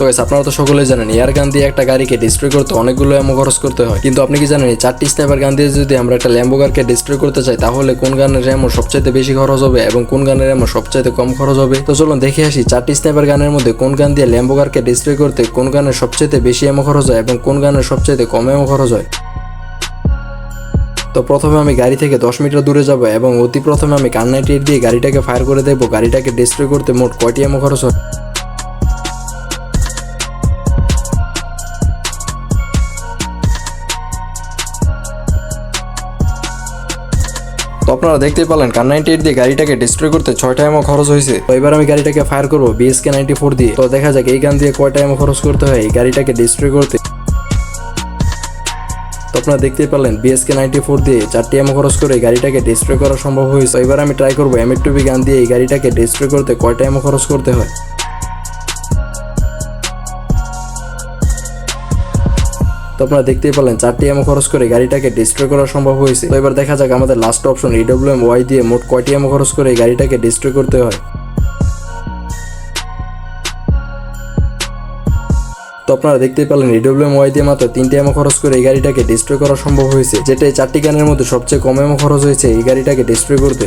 তো guys, আপনারা তো সকলেই জানেন এয়ার গান দিয়ে একটা গাড়িকে ডিস্ট্রয় করতে অনেকগুলো এমন খরচ করতে হয়। কিন্তু আপনি কি জানেন চারটি স্নাইপার গান দিয়ে যদি আমরা একটা ল্যাম্বো ল্যাম্বোগারকে ডিস্ট্রয় করতে চাই তাহলে কোন গানের এমন সবচাইতে বেশি খরচ হবে এবং কোন গানের এমন সবচাইতে কম খরচ হবে? তো চলুন দেখে আসি চারটি স্নাইপার গানের মধ্যে কোন গান দিয়ে ল্যাম্বো ল্যাম্বোগারকে ডিস্ট্রয় করতে কোন গানের সবচাইতে বেশি এমন খরচ হয় এবং কোন গানের সবচাইতে কম এমন খরচ হয়? তো প্রথমে আমি গাড়ি থেকে দশ মিটার দূরে যাব এবং অতি প্রথমে আমি কান নাইনটি দিয়ে গাড়িটাকে ফায়ার করে দেবো গাড়িটাকে ডিস্ট্রয় করতে মোট কয়টি এমন খরচ হয়? আপনারা দেখতেই পেলেন কার নাইনটি এইট দিয়ে গাড়িটাকে ডিস্ট্রয় করতে ছয়টা এমো খরচ হয়েছে। তো এবার আমি গাড়িটাকে ফায়ার করব বিএসকে নাইনটি ফোর দিয়ে। তো দেখা যাক এই গান দিয়ে কয়টা এমো খরচ করতে হয়, এই গাড়িটাকে ডিস্ট্রয় করতে। তো আপনারা দেখতেই পেলেন বিএসকে নাইনটি ফোর দিয়ে চারটি এমো খরচ করে এই গাড়িটাকে ডিস্ট্রয় করা সম্ভব হয়েছে। এবার আমি ট্রাই করব এম টুবি গান দিয়ে এই গাড়িটাকে ডিস্ট্রয় করতে কয়টা এমো খরচ করতে হয়। তো আপনারা দেখতেই পেলেন চারটি এমো খরচ করে গাড়িটাকে ডিস্ট্রয় করা সম্ভব হয়েছে। তো এবার দেখা যাক আমাদের লাস্ট অপশন ইডব্লিউএম ওয়াই দিয়ে মোট কয়টি এমো খরচ করে গাড়িটাকে ডিস্ট্রয় করতে হয়। তো আপনারা দেখতেই পেলেন ইডব্লিউএম ওয়াই দিয়ে মাত্র তিনটি এমো খরচ করে এই গাড়িটাকে ডিস্ট্রয় করা সম্ভব হয়েছে যেটা এই চারটি গানের মধ্যে সবচেয়ে কম এমো খরচ হয়েছে এই গাড়িটাকে ডিস্ট্রয় করতে।